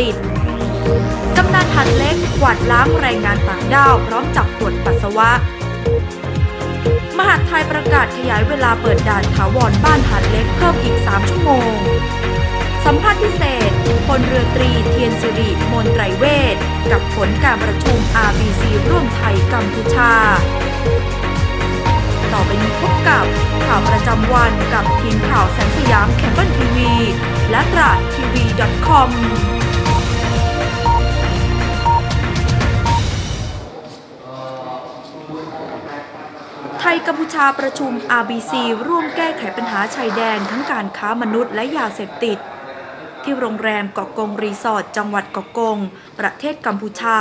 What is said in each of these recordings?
ติด กำนันหัดเล็กกวาดล้างแรงงานต่างด้าวพร้อมจับตรวจปัสสาวะ มหาดไทยประกาศขยายเวลาเปิดด่านถาวรบ้านหัดเล็กเพิ่มอีก 3 ชั่วโมง สัมภาษณ์พิเศษพลเรือตรีเทียนสิริมนไตรเวทกับผลการประชุม RBC ร่วมไทยกัมพูชาต่อไปนี้พบกับข่าวประจำวันกับทีมข่าวแสงสยามแคมเปิลทีวีและตราดทีวี .com ไทยกัมพูชาประชุม RBC ร่วมแก้ไขปัญหาชายแดนทั้งการค้ามนุษย์และยาเสพติด ที่โรงแรมเกาะกงรีสอร์ทจังหวัดเกาะกง ประเทศกัมพูชา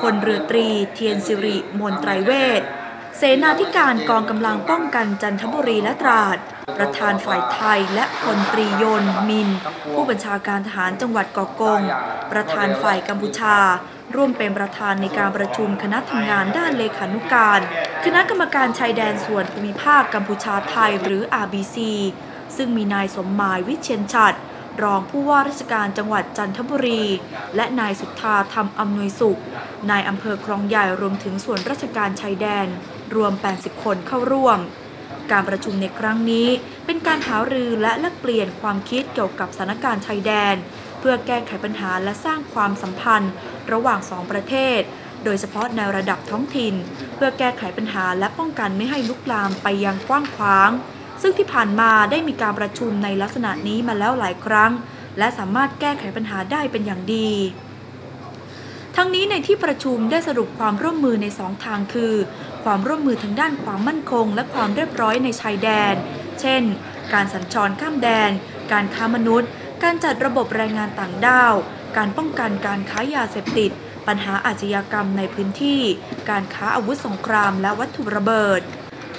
พลเรือตรี เทียนสิริมนไตรเวท เสนาธิการกองกำลังป้องกันจันทบุรีและตราด ประธานฝ่ายไทยและพลตรียนมิน ผู้บัญชาการทหารจังหวัดกาะกง ประธานฝ่ายกัมพูชา ร่วมเป็นประธานในการประชุมคณะทำงานด้านเลขานุการ คณะกรรมการชายแดนส่วนภูมิภาคกัมพูชาไทยหรือ RBC ซึ่งมีนายสมหมายวิเชียนฉัตรรองผู้ว่าราชการจังหวัดจันทบุรี และนายสุทธาธรรมอำนวยสุข นายอำเภอคลองใหญ่รวมถึงส่วนราชการชายแดน รวม 80 คนเข้าร่วม การประชุมในครั้งนี้เป็นการหารือและแลกเปลี่ยนความคิดเกี่ยวกับสถานการณ์ชายแดน เพื่อแก้ไขปัญหาและสร้างความสัมพันธ์ ระหว่างสองประเทศ โดยเฉพาะในระดับท้องถิ่น เพื่อแก้ไขปัญหาและป้องกันไม่ให้ลุกลามไปยังกว้างขวาง ซึ่งที่ผ่านมาได้มีการประชุมในลักษณะนี้มาแล้วหลายครั้ง และสามารถแก้ไขปัญหาได้เป็นอย่างดีทั้งนี้ในที่ประชุมได้สรุปความร่วมมือในสองทางคือ ความร่วมมือทางด้านความมั่นคง และความเรียบร้อยในชายแดน เช่น การสัญจรข้ามแดน การค้ามนุษย์ การจัดระบบแรงงานต่างด้าว การป้องกันการค้ายาเสพติด ปัญหาอาชญากรรมในพื้นที่ การค้าอาวุธสงครามและวัตถุระเบิด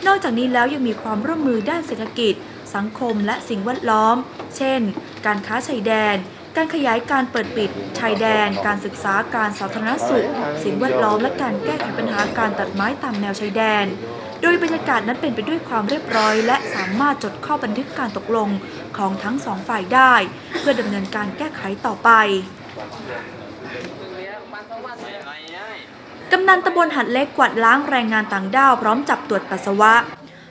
นอกจากนี้แล้วยังมีความร่วมมือด้านเศรษฐกิจ สังคมและสิ่งแวดล้อม เช่น การค้าชายแดน การขยายการเปิดปิดชายแดน การศึกษาการสาธารณสุข สิ่งแวดล้อมและการแก้ไขปัญหาการตัดไม้ตามแนวชายแดน โดยบรรยากาศนั้นเป็นไปด้วยความเรียบร้อย และสามารถจดข้อบันทึกการตกลงของทั้งสองฝ่ายได้ เพื่อดำเนินการแก้ไขต่อไปกำนันตำบลหัดเล็กกวาดล้างแรงงานต่างด้าวพร้อมจับตรวจปัสสาวะ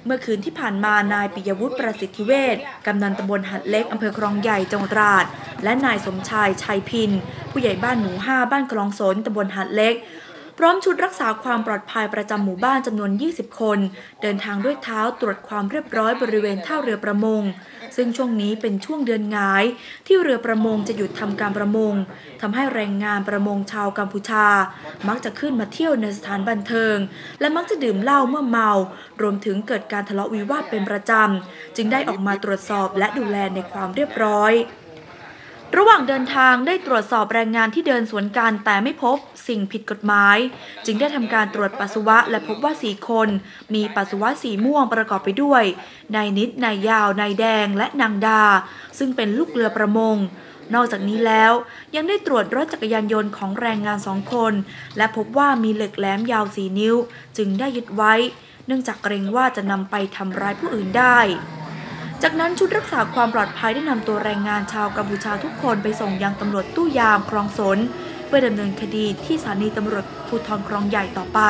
เมื่อคืนที่ผ่านมานายปิยวุฒิประสิทธิเวชกำนันตำบลหัดเล็กอำเภอคลองใหญ่จังหวัดตราด และนายสมชายชัยพิน ผู้ใหญ่บ้านหมู่ห้าบ้านคลองสนตำบลหัดเล็ก พร้อมชุดรักษาความปลอดภัยประจำหมู่บ้านจำนวน 20 คน เดินทางด้วยเท้าตรวจความเรียบร้อยบริเวณท่าเรือประมง ซึ่งช่วงนี้เป็นช่วงเดือนงาย ที่เรือประมงจะหยุดทำการประมงทำให้แรงงานประมงชาวกัมพูชา มักจะขึ้นมาเที่ยวในสถานบันเทิง และมักจะดื่มเหล้าเมื่อเมา รวมถึงเกิดการทะเลาะวิวาทเป็นประจำ จึงได้ออกมาตรวจสอบและดูแลในความเรียบร้อย ระหว่างเดินทางได้ตรวจสอบแรงงานที่เดินสวนกันแต่ไม่พบสิ่งผิดกฎหมาย จึงได้ทำการตรวจปัสสาวะและพบว่าสี่คน มีปัสสาวะสีม่วงประกอบไปด้วยนายนิดนายยาวนายแดงและนางดา ซึ่งเป็นลูกเรือประมง นอกจากนี้แล้วยังได้ตรวจรถจักรยานยนต์ของแรงงานสองคน และพบว่ามีเหล็กแหลมยาวสีนิ้ว จึงได้ยึดไว้ เนื่องจากเกรงว่าจะนำไปทำร้ายผู้อื่นได้ จากนั้นชุดรักษาความปลอดภัยได้นำตัวแรงงานชาวกัมพูชาทุกคนไปส่งยังตำรวจตู้ยามคลองสน เพื่อดำเนินคดีที่สถานีตำรวจภูธรคลองใหญ่ต่อไป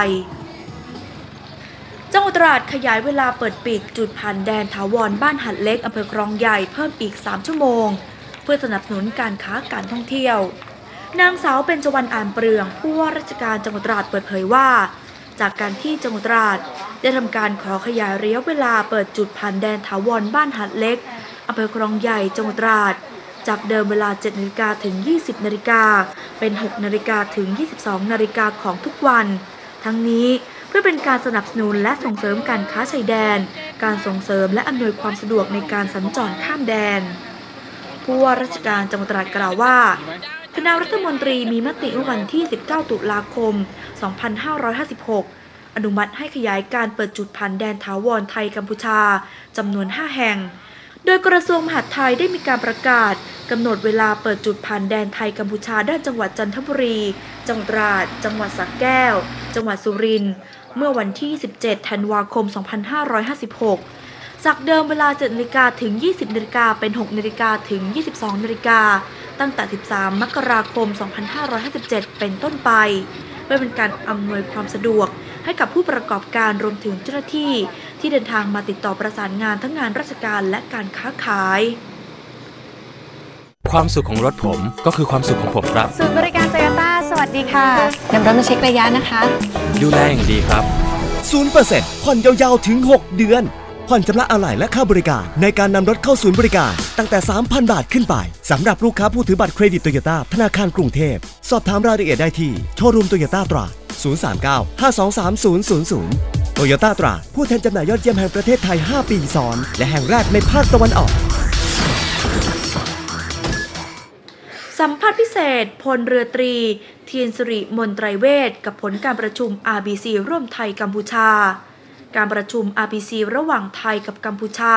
จังหวัดตราดขยายเวลาเปิดปิดจุดผ่านแดนถาวรบ้านหัดเล็กอำเภอคลองใหญ่เพิ่มอีก 3 ชั่วโมง เพื่อสนับสนุนการค้าการท่องเที่ยวนางสาวเป็นจวันอ่านเปลืองผู้ว่าราชการจังหวัดตราดเปิดเผยว่า จากการที่จังหวัดตราดได้ทำการขอขยายระยะเวลาเปิดจุดผ่านแดนถาวรบ้านหัดเล็กอำเภอคลองใหญ่จังหวัดตราดจากเดิมเวลา 7นาฬิกาถึง 20นาฬิกาเป็น 6นาฬิกาถึง 22นาฬิกาของทุกวัน ทั้งนี้เพื่อเป็นการสนับสนุนและส่งเสริมการค้าชายแดน การส่งเสริมและอำนวยความสะดวกในการสัญจรข้ามแดน ผู้ว่าราชการจังหวัดตราดกล่าวว่า คณะรัฐมนตรีมีมติวันที่ 19 ตุลาคม 2556 อนุมัติให้ขยายการเปิดจุดผ่านแดนถาวรไทยกัมพูชาจำนวน 5 แห่ง โดยกระทรวงมหาดไทยได้มีการประกาศกำหนดเวลาเปิดจุดผ่านแดนไทยกัมพูชาด้านจังหวัดจันทบุรี จังหวัดตราดจังหวัดสักแก้ว จังหวัดสุรินทร์ เมื่อวันที่ 17 ธันวาคม 2556 จากเดิมเวลา7นาฬิกาถึง 20นาฬิกาเป็น 6นาฬิกาถึง 22นาฬิกา ตั้งแต่ 13 มกราคม 2557 เป็นต้นไปเพื่อเป็นการอำนวยความสะดวกให้กับผู้ประกอบการรวมถึงเจ้าหน้าที่ ที่เดินทางมาติดต่อประสานงานทั้งงานราชการและการค้าขายความสุขของรถผมก็คือความสุขของผมครับศูนย์บริการโตโยต้าสวัสดีค่ะนำรถมาเช็คระยะนะคะ ดูแลอย่างดีครับ0%ผ่อนยาวๆถึง 6 เดือน ผ่อนชำระอะไหล่และค่าบริการ ในการนำรถเข้าศูนย์บริการ ตั้งแต่ 3,000 บาทขึ้นไปสำหรับลูกค้าผู้ถือบัตรเครดิตโตโยต้าธนาคารกรุงเทพ สอบถามรายละเอียดได้ที่โชว์รูมโตโยต้าตราด039 523 000โตโยต้าตราผู้แทนจำหน่ายยอดเยี่ยมแห่งประเทศไทย 5 ปีซ้อน และแห่งแรกในภาคตะวันออก สัมภาษณ์พิเศษ พลเรือตรี เทียนสิริมนไตรเวทกับผลการประชุม RBC ร่วมไทยกัมพูชา การประชุม RBC ระหว่างไทยกับกัมพูชา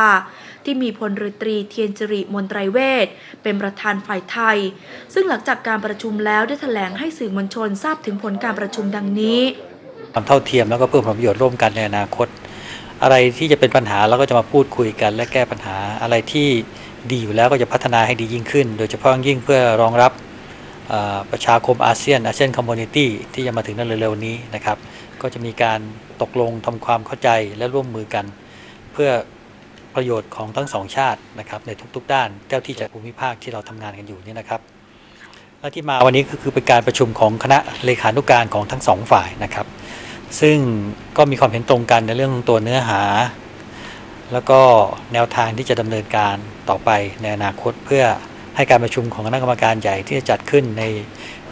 ที่มีพลเรือตรีเทียนสิริมนไตรเวทเป็นประธานฝ่ายไทย ซึ่งหลังจากการประชุมแล้วได้แถลงให้สื่อมวลชนทราบถึงผลการประชุมดังนี้ความเท่าเทียมแล้วก็เพิ่มผลประโยชน์ร่วมกันในอนาคต อะไรที่จะเป็นปัญหาเราก็จะมาพูดคุยกัน และแก้ปัญหาอะไรที่ดีอยู่แล้วก็จะพัฒนาให้ดียิ่งขึ้น โดยเฉพาะยิ่งเพื่อรองรับประชาคมอาเซียนอาเซียนคอมมูนิตี้ที่จะมาถึงในเร็วๆนี้นะครับ ก็จะมีการตกลงทำความเข้าใจและร่วมมือกัน เพื่อประโยชน์ของทั้งสองชาตินะครับในทุกๆ ด้านเจ้าที่จากภูมิภาคที่เราทำงานกันอยู่นี่นะครับและที่มาวันนี้ก็คือเป็นการประชุมของคณะเลขานุการของทั้งสองฝ่ายนะครับ ซึ่งก็มีความเห็นตรงกันในเรื่องตัวเนื้อหา แล้วก็แนวทางที่จะดำเนินการต่อไปในอนาคตเพื่อ ให้การประชุมของคณะกรรมการใหญ่ที่จะจัดขึ้นใน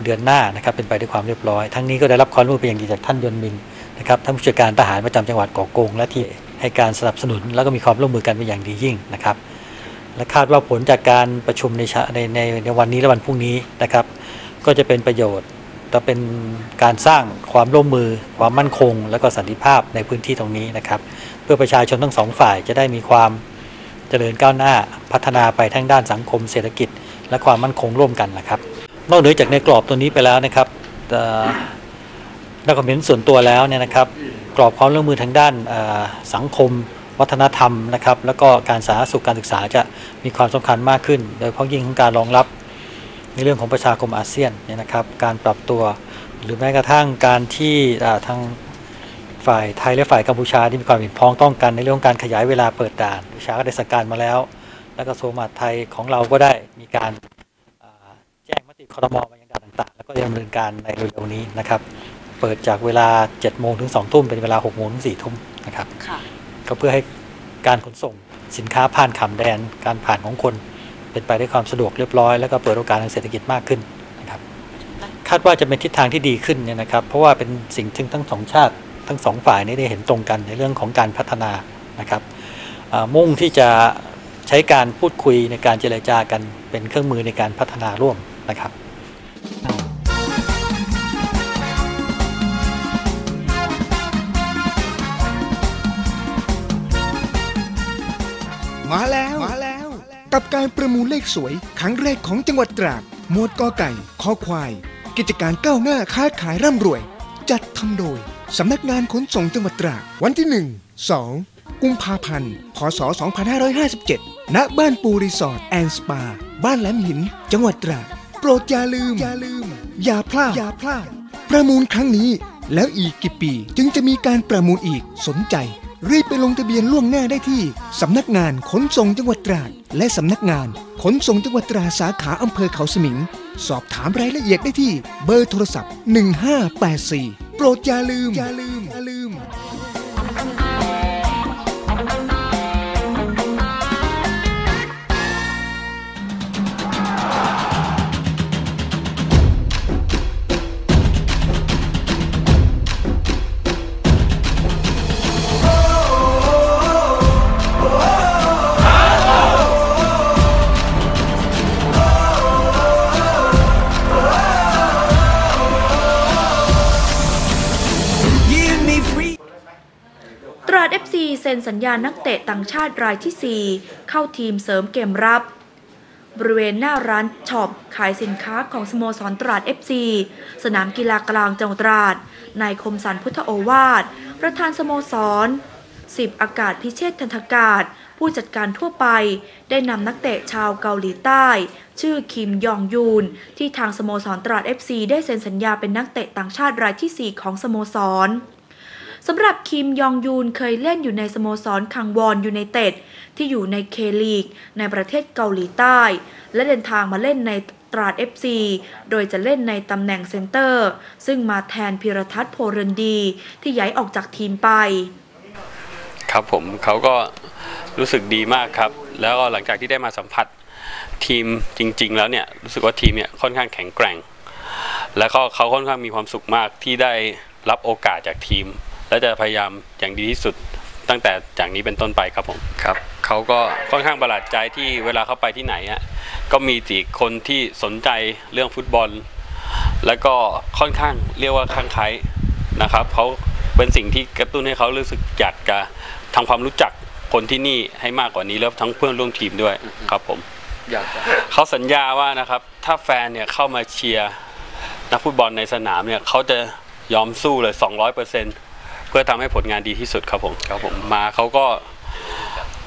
เดือนหน้านะครับเป็นไปด้วยความเรียบร้อย ทั้งนี้ก็ได้รับความร่วมมือเป็นอย่างดีจากท่านยนมินนะครับท่านผู้จัดการทหารประจำจังหวัดเกาะกง และที่ให้การสนับสนุนแล้วก็มีความร่วมมือกันเป็นอย่างดียิ่งนะครับและคาดว่าผลจากการประชุมในในในในวันนี้และวันพรุ่งนี้นะครับ ก็จะเป็นประโยชน์จะเป็นการสร้างความร่วมมือ ความมั่นคง และก็สันติภาพในพื้นที่ตรงนี้นะครับ เพื่อประชาชนทั้งสองฝ่ายจะได้มีความ เจริญก้าวหน้าพัฒนาไปทั้งด้านสังคมเศรษฐกิจ และความมั่นคงร่วมกันนะครับ นอกเหนือจากในกรอบตัวนี้ไปแล้วนะครับเอ่อในความเห็นส่วนตัวแล้วเนี่ยนะครับ กรอบความร่วมมือทางด้านสังคม วัฒนธรรมนะครับ แล้วก็การสาธารณสุขการศึกษาจะมีความสำคัญมากขึ้น โดยเฉพาะยิ่งของการรองรับในเรื่องของประชาคมอาเซียนเนี่ยนะครับ การปรับตัวหรือแม้กระทั่งการที่ทาง ฝ่ายไทยและฝ่ายกัมพูชาที่มีความเห็นพ้องต้องกันในเรื่องของการขยายเวลาเปิดด่านกัมพูชาก็ได้สั่งการมาแล้ว แล้วก็กระทรวงมหาดไทยของเราก็ได้มีการอ่าแจ้งมติคอรมอมายังด่านต่างๆ แล้วก็จะดำเนินการในเร็วๆนี้นะครับ เปิดจากเวลา7โมงถึง2ทุ่มเป็นเวลา6โมงถึง4ทุ่มนะครับก็เพื่อให้การขนส่งสินค้าผ่านขามแดนการผ่านของคน เป็นไปด้วยความสะดวกเรียบร้อย แล้วก็เปิดโอกาสทางเศรษฐกิจมากขึ้นนะครับ คาดว่าจะเป็นทิศทางที่ดีขึ้นเนี่ยนะครับ เพราะว่าเป็นสิ่งที่ทั้งสองชาติ ทั้งสองฝ่ายนี้ได้เห็นตรงกันในเรื่องของการพัฒนานะครับอ่ามุ่งที่จะใช้การพูดคุยในการเจรจากันเป็นเครื่องมือในการพัฒนาร่วมนะครับมาแล้วมาแล้ว กับการประมูลเลขสวยครั้งแรกของจังหวัดตราดหมวดกอไก่ คอควาย กิจการก้าวหน้าค้าขายร่ำรวย จัดทำโดย สำนักงานขนส่งจังหวัดตราดวันที่ 1 2 กุมภาพันธ์ พศ 2557 ณ บ้านปูรีสอร์ทแอนด์สปา บ้านแหลมหิน จังหวัดตราด โปรดอย่าลืม อย่าลืม อย่าพลาด อย่าพลาด ประมูลครั้งนี้ แล้วอีกกี่ปีจึงจะมีการประมูลอีก สนใจ รีบไปลงทะเบียนล่วงหน้าได้ที่ สำนักงานขนส่งจังหวัดตราด และสำนักงานขนส่งจังหวัดตราดสาขาอำเภอเขาสมิง สอบถามรายละเอียดได้ที่ เบอร์โทรศัพท์ 1584 โปรดอย่าลืมอย่าลืม ราด FC เซ็นสัญญานักเตะต่างชาติรายที่ 4 เข้าทีมเสริมเกมรับบริเวณหน้าร้านช็อปขายสินค้าของสโมสรตราด FC สนามกีฬากลางจังหวัดตราด นายคมสันพุทธโอวาท ประธานสโมสรสิบอากาศพิเชษทันทกาศ ผู้จัดการทั่วไป ได้นำนักเตะชาวเกาหลีใต้ ชื่อคิมยองยูน ที่ทางสโมสรตราด FC ได้เซ็นสัญญาเป็นนักเตะต่างชาติรายทีสี่4 ของสโมสร สำหรับคิมยองยูนเคยเล่นอยู่ในสโมสรคังวอนยูไนเต็ดที่อยู่ในเคลีกในประเทศเกาหลีใต้ และเดินทางมาเล่นในตราด FC โดยจะเล่นในตำแหน่งเซนเตอร์ ซึ่งมาแทนพิรทัศน์โพเรนดี ที่ย้ายออกจากทีมไป ครับผมเขาก็รู้สึกดีมากครับ แล้วก็หลังจากที่ได้มาสัมผัสทีมจริง ๆ แล้วเนี่ยรู้สึกว่าทีมเนี่ยค่อนข้างแข็งแกร่ง แล้วก็เขาค่อนข้างมีความสุขมากที่ได้รับโอกาสจากทีม และจะพยายามอย่างดีที่สุดตั้งแต่จากนี้เป็นต้นไปครับผมครับเขาก็ค่อนข้างประหลาดใจที่เวลาเขาไปที่ไหนอะก็มีแต่คนที่สนใจเรื่องฟุตบอล แล้วก็ค่อนข้างเรียกว่าข้างไคล้นะครับเขาเป็นสิ่งที่กระตุ้นให้เขารู้สึกอยากจะทำความรู้จักคนที่นี่ให้มากกว่านี้แล้วทั้งเพื่อนร่วมทีมด้วยครับผมเขาสัญญาว่านะครับ ถ้าแฟนเนี่ยเข้ามาเชียร์นักฟุตบอลในสนามเนี่ยเขาจะยอมสู้เลย 200%เพื่อทำให้ผลงานดีที่สุดครับผมครับผมมาเขาก็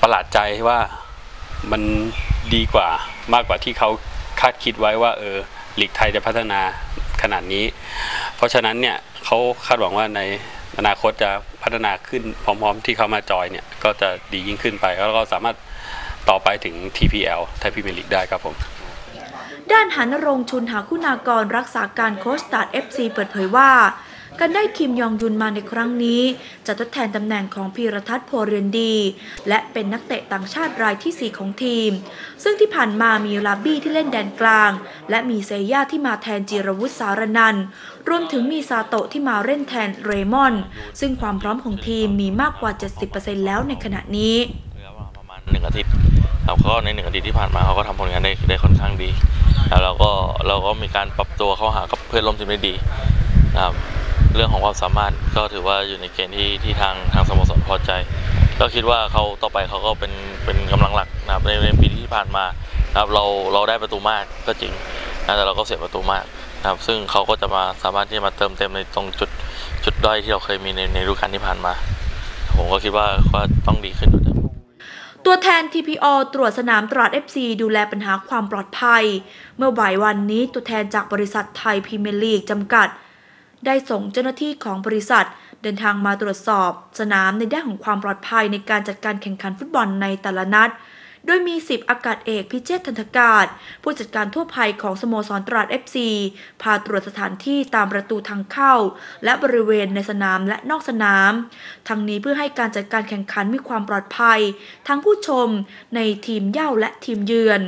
ประหลาดใจว่ามันดีกว่ามากกว่าที่เขาคาดคิดไว้ว่าเออลีกไทยจะพัฒนาขนาดนี้ เพราะฉะนั้นเนี่ยเขาคาดหวังว่าในอนาคตจะพัฒนาขึ้นพร้อมๆ ที่เขามาจอยเนี่ยก็จะดียิ่งขึ้นไป แล้วก็สามารถต่อไปถึง TPL ไทยพรีเมียร์ลีกได้ครับผม ด้านหันรงค์ชุนหาคุณากรรักษาการโค้ชตาร์ด FC เปิดเผยว่า การได้คิมยองยุนมาในครั้งนี้ จะทดแทนตำแหน่งของพีรทัศน์โพเรียนดี และเป็นนักเตะต่างชาติรายทีสี่ 4 ของทีม ซึ่งที่ผ่านมามีลาบี้ที่เล่นแดนกลาง และมีเซย่าที่มาแทนจิรวุฒิสารนันรวมถึงมีซาโตะที่มาเล่นแทนเรมอน ซึ่งความพร้อมของทีมมีมากกว่า 70%แล้วในขณะนี้ประมาณหนึ่งอาทิตย์ครับเขาก็ในหนึ่งอาทิตย์ที่ผ่านมาเขาก็ทำผลงานได้ได้ค่อนข้างดีแล้วเราก็เราก็มีการปรับตัวเข้าหากับเพื่อนร่วมทีมได้ดีนะครับ เรื่องของความสามารถก็ถือว่าอยู่ในเกณฑ์ที่ที่ทางทางสโมสรพอใจ ก็คิดว่าเขาต่อไปเขาก็เป็นเป็นกำลังหลักนะครับในในปีที่ผ่านมานะครับเราเราได้ประตูมากก็จริงนะแต่เราก็เสียประตูมากนะครับซึ่งเขาก็จะมาสามารถที่จะมาเติมเต็มในตรงจุดจุดด้อยที่เราเคยมีในในฤดูกาลที่ผ่านมา ผมก็คิดว่าก็ต้องดีขึ้นกว่าเดิมตัวแทน TPO ตรวจสนามตราด FC ดูแลปัญหาความปลอดภัย เมื่อบ่ายวันนี้ตัวแทนจากบริษัทไทยพรีเมียร์ลีกจำกัด ได้ส่งเจ้าหน้าที่ของบริษัท เดินทางมาตรวจสอบ สนามในด้านของความปลอดภัยในการจัดการแข่งขันฟุตบอลในแต่ละนัด โดยมี 10 อากาศเอกพิเชษทันกาศ ผู้จัดการทั่วไปของสโมสรตราด FC พาตรวจสถานที่ตามประตูทางเข้า และบริเวณในสนามและนอกสนาม ทั้งนี้เพื่อให้การจัดการแข่งขันมีความปลอดภัย ทั้งผู้ชม ในทีมเย่าและทีมเยือน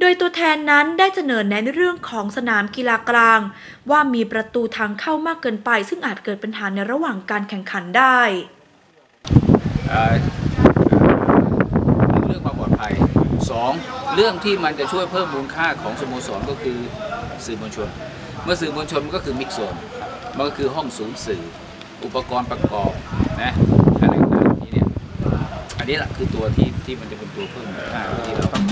โดยตัวแทนนั้นได้เสนอแนะในเรื่องของสนามกีฬากลาง ว่ามีประตูทางเข้ามากเกินไป ซึ่งอาจเกิดปัญหาในระหว่างการแข่งขันได้เรื่องความปลอดภัยสองเรื่องที่มันจะช่วยเพิ่มมูลค่าของสโมสรก็คือสื่อมวลชน เมื่อสื่อมวลชนมันก็คือมิกโซนมันก็คือห้องสูงสื่อ อุปกรณ์ประกอบนะอะไรต่างๆนี้เนี่ยอันนี้แหละคือตัวที่ที่มันจะเป็นตัวเพิ่มมูลค่าที่เรา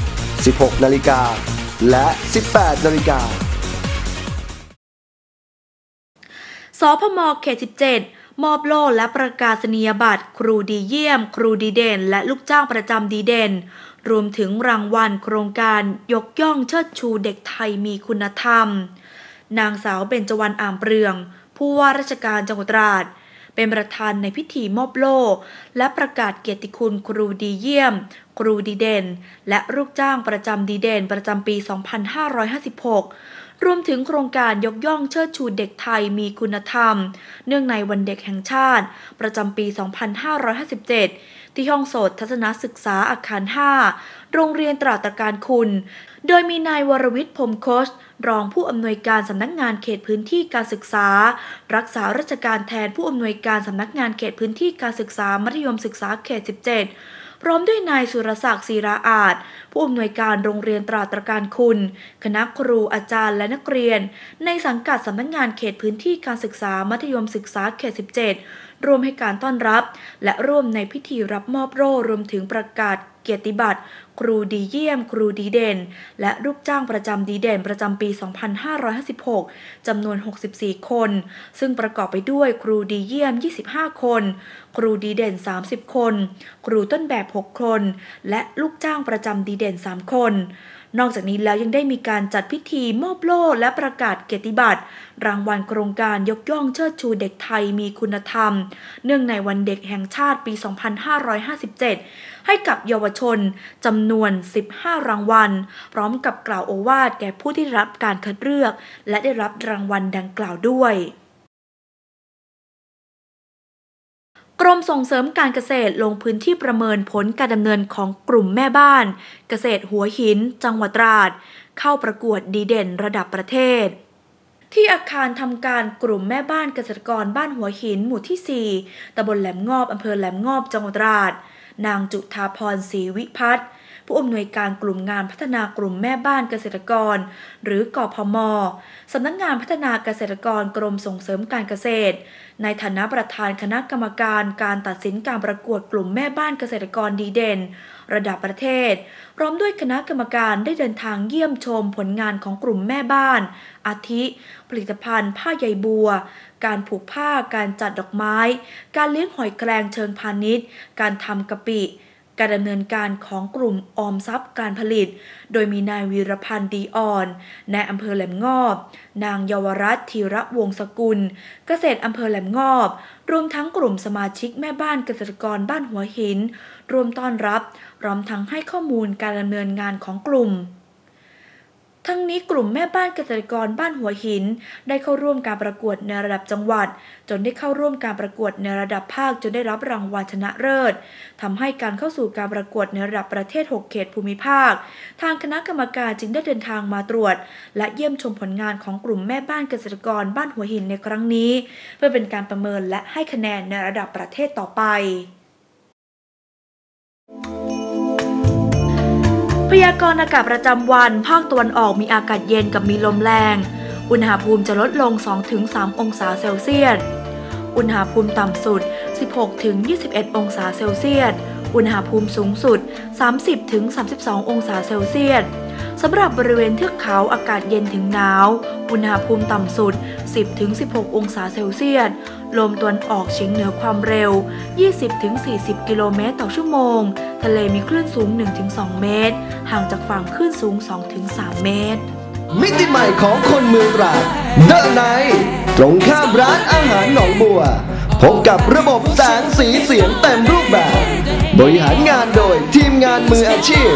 16 นาฬิกา และ 18 นาฬิกา สพมเขต 17 มอบโล่และประกาศนียบัตร ครูดีเยี่ยม ครูดีเด่น และลูกจ้างประจำดีเด่น รวมถึงรางวัลโครงการยกย่องเชิดชูเด็กไทยมีคุณธรรม นางสาวเบญจวรรณอ่ามเปรือง ผู้ว่าราชการจังหวัดตราด เป็นประธานในพิธีมอบโล่และประกาศเกียรติคุณครูดีเยี่ยม ครูดีเด่น และลูกจ้างประจำดีเด่นประจำปี 2556 รวมถึงโครงการยกย่องเชิดชูเด็กไทยมีคุณธรรม เนื่องในวันเด็กแห่งชาติ ประจำปี 2557 ที่ห้องโสตทัศนศึกษาอาคาร 5 โรงเรียนตราตรการคุณ โดยมีนายวรวิทย์พรมโคช รองผู้อำนวยการสำนักงานเขตพื้นที่การศึกษา รักษาราชการแทนผู้อำนวยการสำนักงานเขตพื้นที่การศึกษามัธยมศึกษาเขต 17 พร้อมด้วยนายสุรศักดิ์ศิราอาจ ผู้อำนวยการโรงเรียนตราตรการคุณ คณะครูอาจารย์และนักเรียน ในสังกัดสำนักงานเขตพื้นที่การศึกษามัธยมศึกษาเขต 17 ร่วมให้การต้อนรับ และร่วมในพิธีรับมอบโล่รวมถึงประกาศเกียรติบัตร ครูดีเยี่ยม ครูดีเด่น และลูกจ้างประจำดีเด่นประจำปี 2556 จำนวน 64 คน ซึ่งประกอบไปด้วยครูดีเยี่ยม 25 คน ครูดีเด่น 30 คน ครูต้นแบบ 6 คน และลูกจ้างประจำดีเด่น 3 คน นอกจากนี้แล้วยังได้มีการจัดพิธีมอบโล่และประกาศเกียรติบัตร รางวัลโครงการยกย่องเชิดชูเด็กไทยมีคุณธรรม เนื่องในวันเด็กแห่งชาติปี 2557 ให้กับเยาวชนจำนวน 15 รางวัล พร้อมกับกล่าวโอวาทแก่ผู้ที่รับการคัดเลือก และได้รับรางวัลดังกล่าวด้วย กรมส่งเสริมการเกษตรลงพื้นที่ประเมินผลการดำเนินของกลุ่มแม่บ้าน เกษตรหัวหิน จังหวัดตราด เข้าประกวดดีเด่นระดับประเทศ ที่อาคารทำการกลุ่มแม่บ้านเกษตรกรบ้านหัวหิน หมู่ที่ 4ตำบลแหลมงอบอำเภอแหลมงอบจังหวัดตราด นางจุธาพรศรีวิพัฒน์ ผู้อำนวยการกลุ่มงานพัฒนากลุ่มแม่บ้านเกษตรกร หรือกอพมสำนักงงานพัฒนาเกษตรกรกรมส่งเสริมการเกษตร ในฐานะประธานคณะกรรมการการตัดสินการประกวดกลุ่มแม่บ้านเกษตรกรดีเด่น ระดับประเทศ พร้อมด้วยคณะกรรมการได้เดินทางเยี่ยมชมผลงานของกลุ่มแม่บ้าน อาทิ ผลิตภัณฑ์ ผ้าใยบัว การผูกผ้า การจัดดอกไม้ การเลี้ยงหอยแครงเชิงพาณิชย์ การทำกะปิ การดำเนินการของกลุ่มออมทรัพย์การผลิต โดยมีนายวีรพันธ์ดีอ่อนนายอำเภอแหลมงอบ นางเยาวรัตน์ธีระวงศกุล เกษตรอำเภอแหลมงอบ รวมทั้งกลุ่มสมาชิกแม่บ้านเกษตรกรบ้านหัวหิน รวมต้อนรับ พร้อมทั้งให้ข้อมูลการดำเนินงานของกลุ่ม ทั้งนี้กลุ่มแม่บ้านเกษตรกรบ้านหัวหิน ได้เข้าร่วมการประกวดในระดับจังหวัด จนได้เข้าร่วมการประกวดในระดับภาคจนได้รับรางวัลชนะเลิศทำให้การเข้าสู่การประกวดในระดับประเทศ 6 เขตภูมิภาค ทางคณะกรรมการจึงได้เดินทางมาตรวจ และเยี่ยมชมผลงานของกลุ่มแม่บ้านเกษตรกรบ้านหัวหินในครั้งนี้ เพื่อเป็นการประเมินและให้คะแนนในระดับประเทศต่อไป พยากรณ์อากาศประจำวัน ภาคตะวันออกมีอากาศเย็นกับมีลมแรง อุณหภูมิจะลดลง 2-3 องศาเซลเซียส อุณหภูมิต่ำสุด 16-21 องศาเซลเซียส อุณหภูมิสูงสุด 30-32 องศาเซลเซียสสำหรับบริเวณเทือกเขาอากาศเย็นถึงหนาว อุณหภูมิต่ำสุด 10-16 องศาเซลเซียส ลมตะวันออกเฉียงเหนือความเร็ว 20-40 กิโลเมตรต่อชั่วโมง ทะเลมีคลื่นสูง 1-2 เมตร ห่างจากฝั่งคลื่นสูง 2-3 เมตร มิติใหม่ของคนเมืองตราดเดอะไนตรงข้ามร้านอาหารหนองบัว พบกับระบบแสงสีเสียงเต็มรูปแบบ บริหารงานโดยทีมงานมืออาชีพ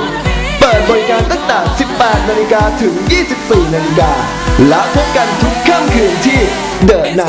เปิดบริการตั้งแต่ 18 นาฬิกาถึง 24 นาฬิกาและพบกันทุกค่ำคืนที่เดอะไน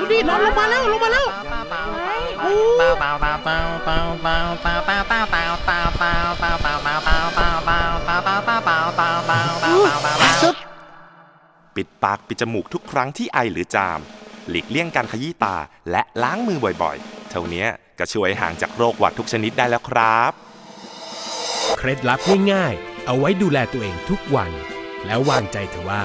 ดูดินอนลงมาแล้วลงมาแล้วโอ้ปิดปากปิดจมูกทุกครั้งที่ไอหรือจาม หลีกเลี่ยงการขยี้ตาและล้างมือบ่อยๆ เท่านี้ก็ช่วยห่างจากโรคหวัดทุกชนิดได้แล้วครับ เคล็ดลับง่ายๆ เอาไว้ดูแลตัวเองทุกวัน แล้ววางใจเถอะว่า